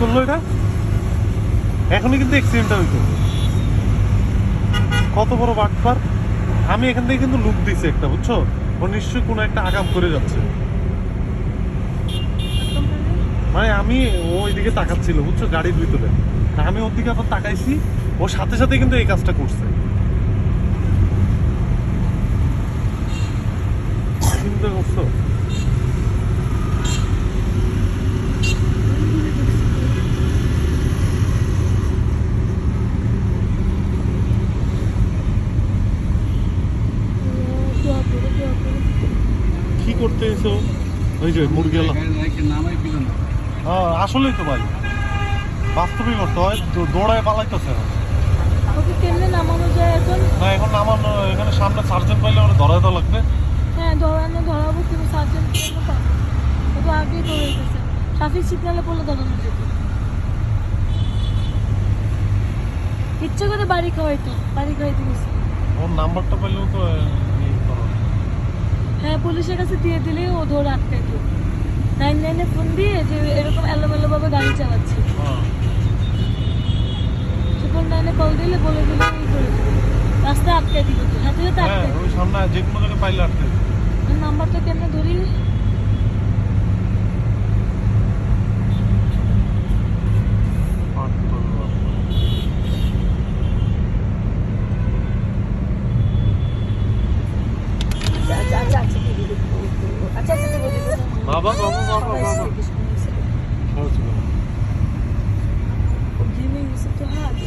করল এটা? এখনই কিন্তু অ্যাক্সিডেন্টটা হইতো কত বড় বাটপার? আমি এখান থেকে কিন্তু লুক দিছি একটা, বুঝছ? ও নিশ্চয়ই কোনো একটা আগাম করে যাচ্ছে। মানে আমি ও ওইদিকে তাকাচ্ছিল, বুঝছ? গাড়ির ভিতরে। আমি ওর দিকে আবার তাকাইছি, ও সাথে সাথে কিন্তু এই কাজটা করছে। করতে এসো ওই যে মুরগি এলো নামাই দিল হ্যাঁ আসলেই তো ভাই। বাস্তবিক করতে হয় দৌড়ায় পালাইতেছে। না কেমনে নামানো যায় এখন? এখানে সামনে সার্জেন্ট পাইলে ওরা ধরাই তো লাগবে। হ্যাঁ ধরানো ধরাবো কিন্তু সার্জন কেন পাবো। ও তো আগেই ধরে গেছে ট্রাফিক সিগনালে পড়লে ধরানো যেত ইচ্ছে করে বাড়ি খাওয়াইতো বাড়ি খাওয়াইতে গেছে। ওর নাম্বারটা পাইলেও তো। হ্যাঁ পুলিশের কাছে দিয়ে দিলে ও ধরে দিল। নাইন নাইনে ফোন দিয়ে যে এরকম এলোমেলো ভাবে গাড়ি চালাচ্ছে। ট্রিপল নাইনে কল দিলে বলে দিলে ই করে রাস্তা রাস্তায় আটকাই দিবে তো সাথে সাথে হ্যাঁ আটকাই ওই সামনে যে কোনো জায়গায় পাইলে আটকে নাম্বারটা কেমনে ধরি? bak bak bak bak bak. Hadi. O yemeği Yusuf'ta hadi.